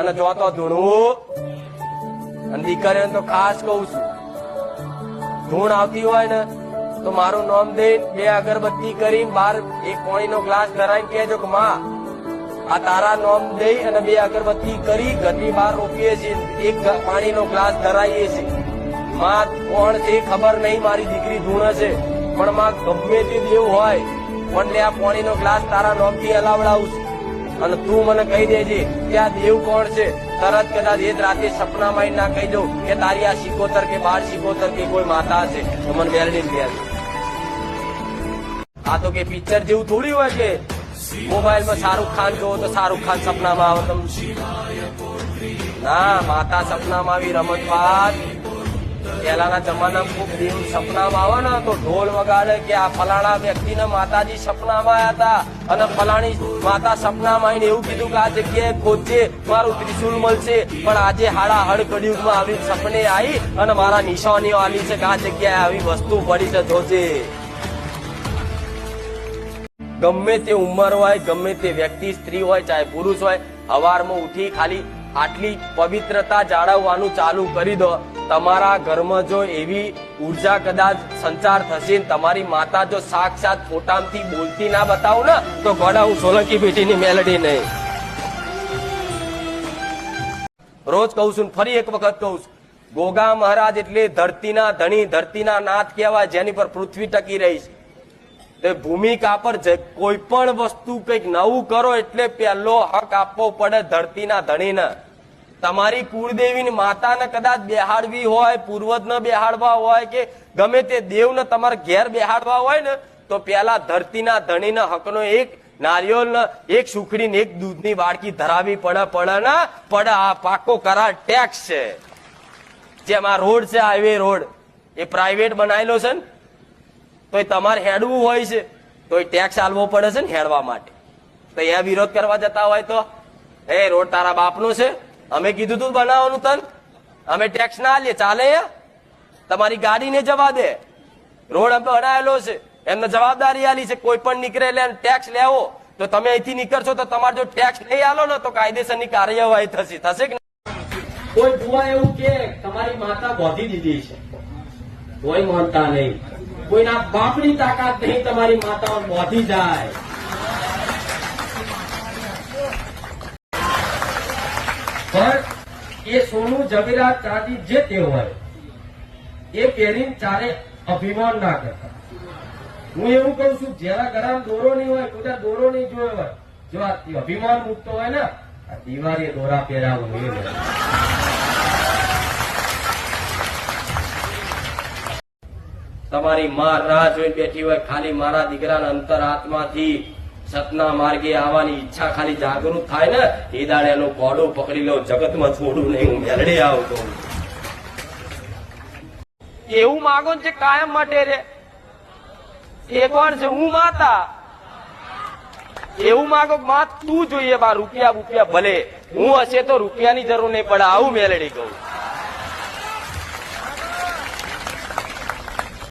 અને જો તો ધૂણવું અને દીકરીઓને તો ખાસ કહું છું. ધૂણ આવતી હોય ને તો મારું નામ દઈને બે અગરબત્તી કરી બાર એક પાણીનો ગ્લાસ ધરાવી કહેજો કે માં, આ તારા નામ દઈ અને બે અગરબત્તી કરી, ઘરની બહાર રોકીએ છીએ, એક પાણીનો ગ્લાસ ધરાવીએ છીએ. માં, કોણ છે ખબર નહીં, મારી દીકરી ધૂણ છે. પણ માં, ગમે તે દેવ હોય, પણ આ પાણીનો ગ્લાસ તારા નામથી હલાવડાવું છું. અને તું મને કહી દેજે કે આ દેવ કોણ છે? તરત કદાચ એ જ રાતે સપનામાં ના કહી દઉં કે તારી આ સિકોતર કે બાર સિકોતર કે કોઈ માતા છે. તો મને મેળવી દે આ તો કે પિક્ચર જેવું થોડી હોય કે મોબાઈલમાં શાહરુખ ખાન જોવો તો શાહરુખ ખાન સપનામાં આવે તમને ના, માતા સપનામાં આવી રમત વાત પહેલાના જમાનામાં ખૂબ દેવ સપનામાં આવે ને, તો ઢોલ વગાડે કે આ ફલાણા વ્યક્તિને માતાજી સપનામાં આવ્યા હતા. અને ફલાણી માતા સપનામાં આવીને એવું કીધું કે આ જગ્યાએ ખોજે મારું ત્રિશુલ મળશે. પણ આજે હાડા હડ કડિયુગમાં આવી સપને આવી અને મારા નિશાનીઓ આવી છે કે આ જગ્યાએ આવી વસ્તુ પડી છે, જોજે. ગમે તે ઉંમર હોય, ગમે તે વ્યક્તિ સ્ત્રી હોય, ચાહે પુરુષ હોય, હવારમાં ઉઠી ખાલી આટલી પવિત્રતા જાળવવાનું ચાલુ કરી દો. તમારા ઘરમાં જો એવી ઊર્જા કદાચ સંચાર થશે ને તમારી માતા જો સાક્ષાત ફોટામથી બોલતી ના બતાવું ને, તો ગોડા હું સોલંકી બેટીની મેલડી નહીં. રોજ કહું છું ફરી એક વખત કહું છું, ગોગા મહારાજ એટલે ધરતીના ધણી, ધરતીના નાથ કહેવાય, જેની પર પૃથ્વી ટકી રહી છે. તે ભૂમિકા પર કોઈ પણ વસ્તુ કંઈક નવું કરો એટલે પહેલો હક આપવો પડે ધરતીના ધણીને. તમારી કુળદેવીની માતાને કદાચ બેહાડવી હોય, પૂર્વજને બેહાડવા હોય કે ગમે તે દેવને તમારે ઘેર બેહાડવા હોય ને, તો પેલા ધરતીના ધણીના હકનો એક નારિયોલ એક સુખડી ને એક દૂધની વાડકી ધરાવી પડે પડે ના પડે, આ પાકો કરાર ટેક્સ છે. જેમ રોડ છે, હાઈવે રોડ. એ પ્રાઇવેટ બનાવેલો છે ને તો તમારે હેડવું હોય છે તો એ ટેક્સ આલવો પડે છે ને હેડવા માટે. તો એ વિરોધ કરવા જતા હોય તો, એ રોડ તારા બાપનો છે અમે કીધું તું બનાવવાનું તન. અમે ટેક્સ ના લે ચાલે તમારી ગાડીને જવા દે. રોડ અમે બનાવેલો છે. એમને જવાબદારી આલી છે. કોઈ પણ નીકળે એટલે ટેક્સ લેવો. તો તમે અહીંથી નીકળશો તો તમારે જો ટેક્સ નહીં આલો ને તો કાયદેસરની કાર્યવાહી થશે. થશે કે કોઈ બુઆ એવું કે તમારી માતા બોધી દીધી છે. કોઈ માનતા નહીં. કોઈના બાપની તાકાત નહીં તમારી માતા બોધી જાય. પણ એ સોનું જમીરાત ચાંદી જે તે હોય, એ પહેરીને ચારે અભિમાન ના કરતા હું એવું કહું છું જેના ગળામાં દોરો નહીં હોય, બધા દોરો નહીં જોયો હોય, જો આ અભિમાન મૂકતો હોય ને, આ દિવાળી દોરા પહેરાવો એ. તમારી માં રાહ જોઈ બેઠી હોય, ખાલી મારા દીકરાના અંતર આત્માથી સતના માર્ગે આવવાની ઈચ્છા ખાલી જાગૃત થાય ને, એ દાડે કોડું પકડી લો, જગતમાં છોડું નહીં, હું મેલડી આવતો એવું માગો છે કાયમ માટે રે. એ કોણ છે, હું માતા. એવું માગો માં તું જોઈએ, બા રૂપિયા રૂપિયા ભલે. હું હશે તો રૂપિયાની જરૂર નહીં પડે. આવું મેલડી કહું.